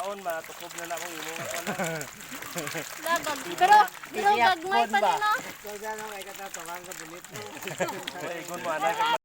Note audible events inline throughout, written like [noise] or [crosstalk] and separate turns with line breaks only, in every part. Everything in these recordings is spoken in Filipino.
kwaon, matukob na na [laughs] akong imo.
Dagag. Pero, pero gagmay pa din no?
Igon mo [laughs] anak.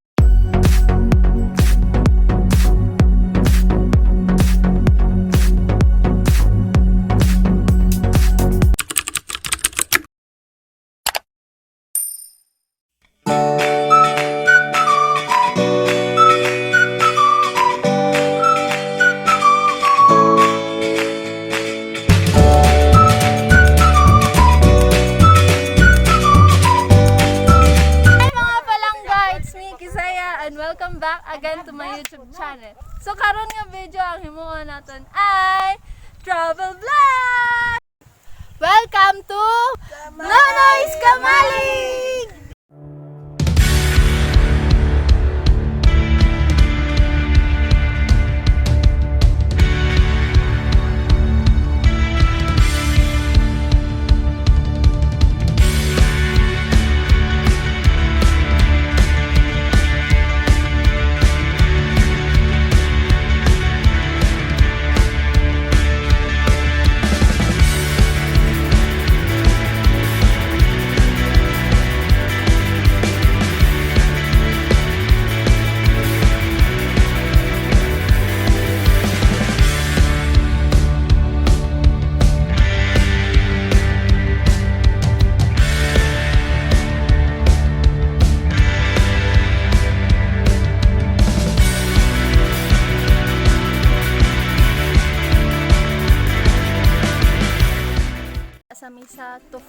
Welcome to Nonoy's Kamalig. sa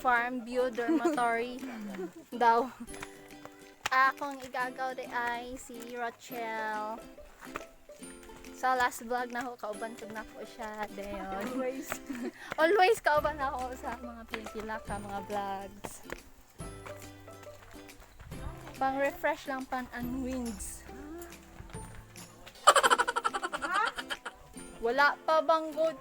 Farm View Dormitory daw. Akong igagaw de ay si Rachel. Sa last vlog na ako, kauban ko na ko siya. Dayon. Always. [laughs] Always kauban ako sa mga pelikula ka, mga vlogs. Pang refresh lang pan ang wings. Wala pa bang good?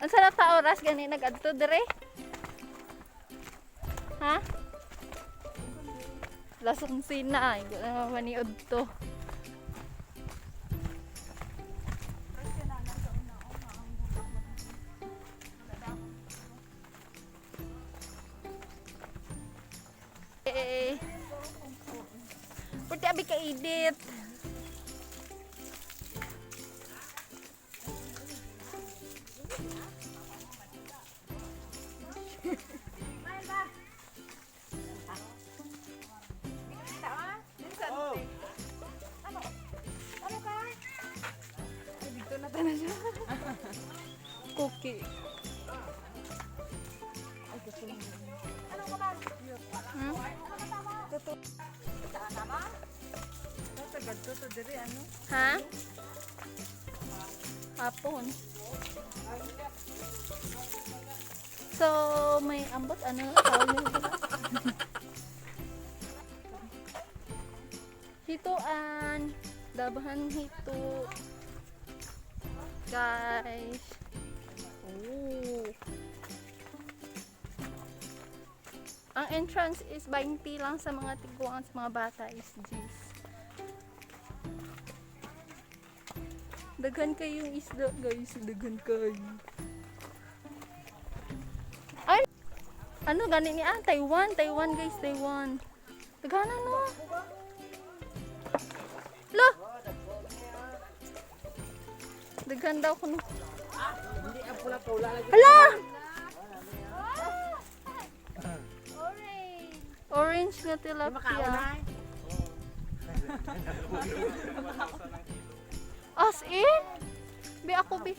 Ang sarap ta oras gani nagadto dire. Ha? Lasong sina ay uh, maniod to. Ha? Hapon. So, may ambot ano? [laughs] Hituan. Dabahan hito. Guys. Oh. Ang entrance is 20 lang sa mga tiguan sa mga bata is G's. Daghan kayo yung isda guys. Daghan kayo. Ay! Ano gani ni ah? Taiwan. Taiwan guys. Taiwan. Daghan no? Lo! Daghan daw ko no. Hala! Orange nga tilapia. [laughs] As in? Bi ako bi.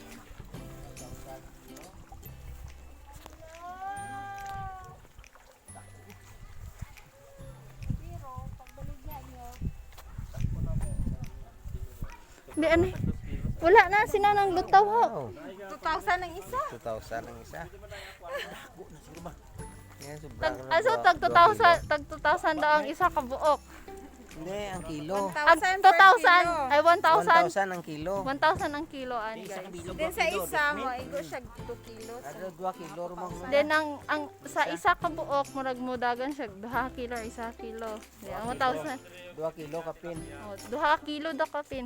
Di ano? Wala na sinanang lutaw ho.
2,000 ang isa.
2,000 ang isa.
Tag aso tag
dua
2,000 tag 2,000 daw ang isa ka buok.
Hindi, ang kilo.
Ag
1,000 per
2,000.
kilo.
Ay 1,000.
1,000 ang kilo.
1,000 ang kiloan, guys.
Then sa isa
dismi.
mo, igo siya 2 kilos.
Ano, 2 kilo rumang mo.
Then ang ang sa isa ka buok murag mudagan siya 2 kilo or 1 kilo. Ang 1,000.
2 kilo kapin.
Oh, 2 kilo da kapin.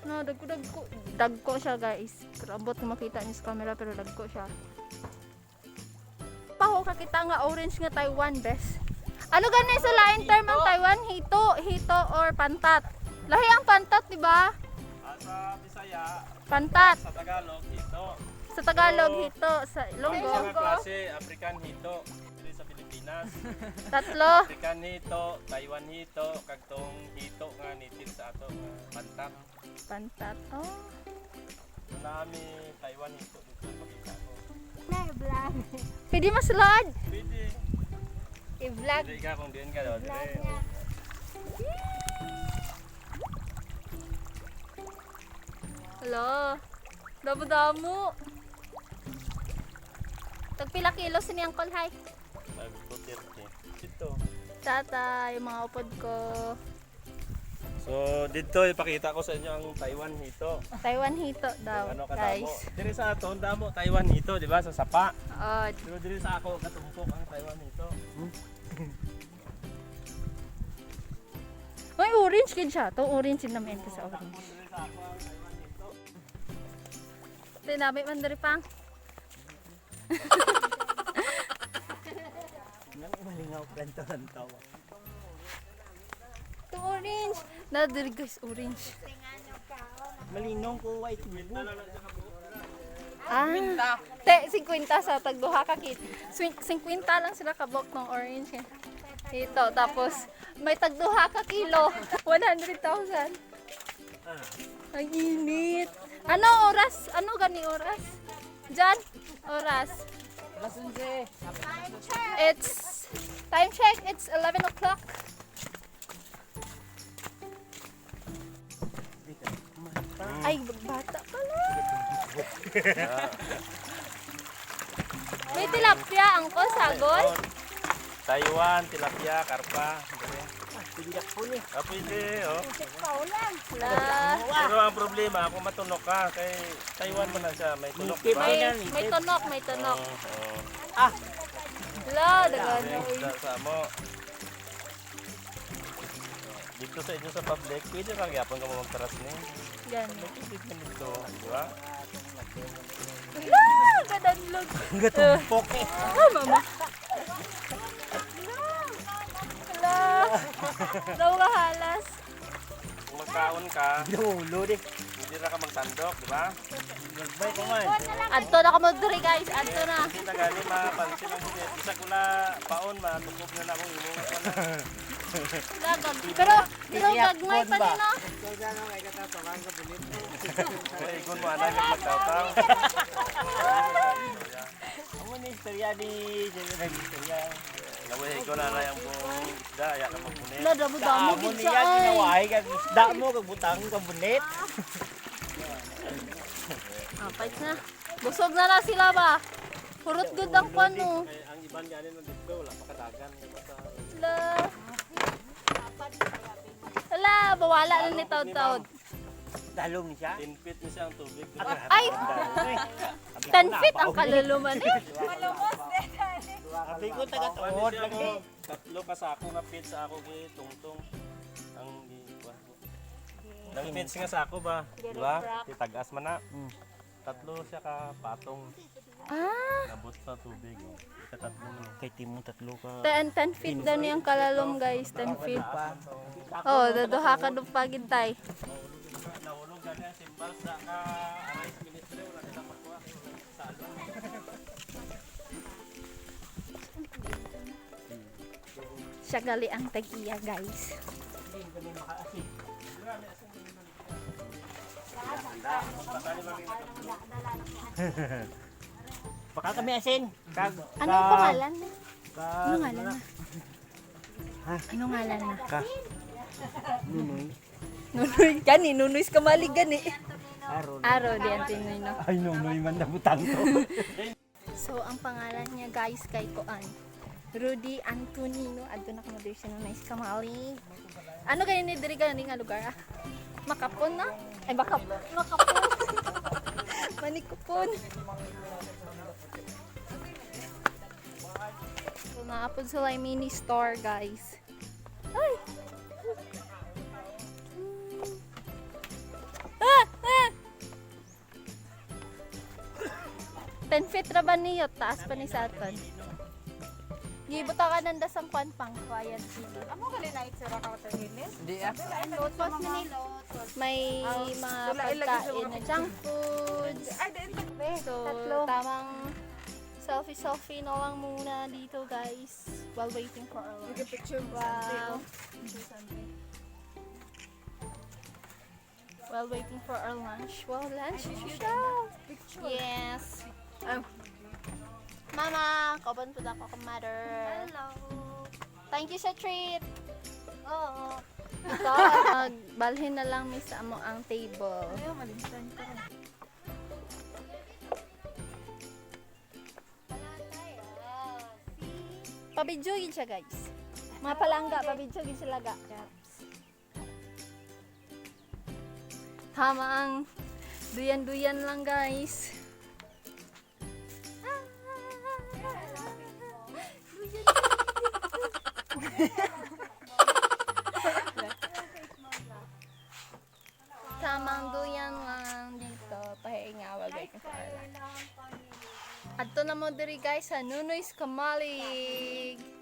No, dagko dagko dagko siya guys. Pero abot makita niyo sa camera pero dagko siya. Paho kakita nga orange nga Taiwan best. Ano gani sa lain term ang Taiwan? Hito, hito or pantat. Lahi ang pantat, di ba?
Sa Bisaya,
Pantat.
sa Tagalog, hito.
Sa Tagalog, hito. Sa Ilonggo,
mga klase, African hito. Dili sa Pilipinas. [laughs]
tatlo.
African hito, Taiwan hito, kagtong hito nga native sa ato nga pantak.
Pantat. Oh.
Nami Taiwan hito dito makita ko.
Pwede maslad.
Pwede.
I-vlog.
Dili ka kung diyan ka daw. Dili.
Hala. Damo-damo. Tagpila kilo sini ang hay.
5 Dito.
Tata, yung mga upod ko.
So dito ipakita ko sa inyo ang Taiwan hito.
Taiwan hito daw,
Ano
guys.
Diri sa ato damo Taiwan hito, di ba? Sa sapa.
Oh,
Pero diri sa ako katumpok ang Taiwan hito.
may orange kid siya. To orange din naman ka sa orange.
Diri sa ako ang Taiwan hito.
Tinabi man diri pang.
Nang malingaw kanto ng tawa.
Orange. Diri guys, orange.
Malinong ko white tubo.
Ah. Te, 50 sa tagduha ka kit. Swin- 50 lang sila kabok ng orange. eh. Ito, tapos may tagduha ka kilo. 100,000. Ang init. Ano oras? Ano gani oras? Jan, oras.
Alas 11.
It's time check. It's 11 o'clock. Ay, bata pala. [laughs] May tilapia, angko, sagol.
Taiwan, tilapia, karpa. Diri.
Tindak po ni.
Ah, pwede, oh.
La,
Pero ang problema, kung matunok ka, kay Taiwan mo na siya, may tunok ba?
may,
yan,
may tunok, may tunok.
Oo, oo.
La, dagan.
May isda sa mo. Dito sa inyo sa public, pwede kang yapon ka mo magtaras ni.
Yan.
Nakikit mo dito, di ba?
La, gadanlog.
Gatumpok eh.
Ah, mama. La. Daw ka halas.
Kung magkaon ka,
Dulo di.
hindi na ka magtandok, di ba?
Nagbay ko man.
Adto na ka mo diri guys, adto na.
Na gani mapansin ang. Isa ko na paon, matukob na na akong imong ko na.
Pero, pero gagmay pa din no?
Kaya igon mo anak yung magtawtaw.
Amo ni istorya di. Sino na istorya.
Naway ko na na yung buong isda, ya ka magpunit.
La, damo-damo
Amo
gid
ni
sa
yan
ay.
ginawahi kag isda mo kag butang ka bunit.
Ah, pait na. Busog na na sila ba? Purot good ang pano.
Kaya ang iban ganin mo dito, wala pa kadagan. Basta
La. Wala, bawala na ni Taud-Taud.
Dalong siya.
10 feet na siya ang tubig.
Ay, 10 feet ang kaluluman eh.
Sabi ko taga
Ano
tuod
siya
lagi.
mo, tatlo ka sa ako nga feet sa ako gi tungtong. Ang gi kuha ko. Nang feet nga sa ako ba? Di ba? Titagas man na.
Hmm.
Tatlo siya ka patong.
Ah,
Nabot sa tubig. Tatlo mo.
Kay timo tatlo ka.
10, 10 feet daw niyang kalalom guys, 10 feet.
Pa.
Oh, daduha ka doon pagintay.
Nahulog gani ang simbal sa ka aray ministry wala nila makuha. Sa ano?
Siya gali ang tagiya guys. [laughs]
Baka kami asin. Kag
Anong pangalan?
Kag
Anong ngalan na?
Ha?
Anong ngalan na?
ka. Nunoy.
Nunoy, gani, nunoy ka mali gani.
Aron.
Araw di ang tinoy no.
Ay nunoy man na butang to. [laughs]
So, ang pangalan niya guys kay Koan. Rudy Antonino. Adto na kamo diri siya na nice kamali. Ano ganyan ni diri ganing nga lugar ah? Makapon na? Ay makap makapon. [laughs] Manikupon. Naapod sila yung mini store guys. Ay! Ah! Ah! 10 feet ra ba niyo? Taas pa ni sa aton. Gibuta ka nanda sang kwan pang quiet sila.
Amo gali na itsura ka sa hilis?
Hindi ah.
Lotos ni May mga pagkain na junk foods.
Ay, dito.
So, tamang selfie-selfie na lang muna dito guys while waiting for our lunch.
picture
Wow. While waiting for our lunch. Wow, lunch siya. Yes.
Oh.
Mama, kauban po ako kong mother. Hello. Thank you sa treat. Oo. Ito, magbalhin na lang miss amo ang table.
Ayaw, malimtan ka.
Pabidyugin siya guys. Mga palangga, pabidyugin sila ga. Tama ang duyan-duyan lang guys. Tamang duyan lang dito. Pahinga, wagay ka sa Adto na mo diri guys sa Nunoy's Kamalig.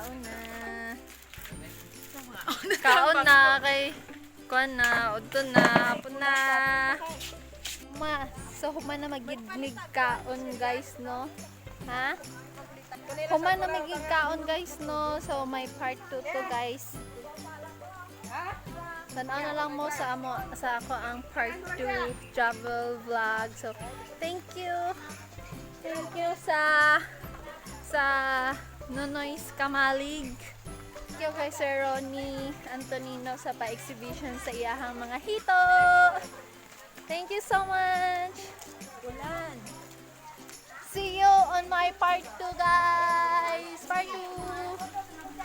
Kaon na. Kaon na kay kuan na, udto na, hapon na. Ma, so human na magidnig kaon guys no. Ha? Human na magig kaon guys no. So may part 2 to guys. Tanaw na lang mo sa amo sa ako ang part 2 travel vlog. So, thank you. Thank you sa sa Nonoy's Kamalig. Thank you kay Sir Ronnie Antonino sa pa-exhibition sa iyahang mga hito. Thank you so much.
Ulan.
See you on my part 2 guys. Part 2.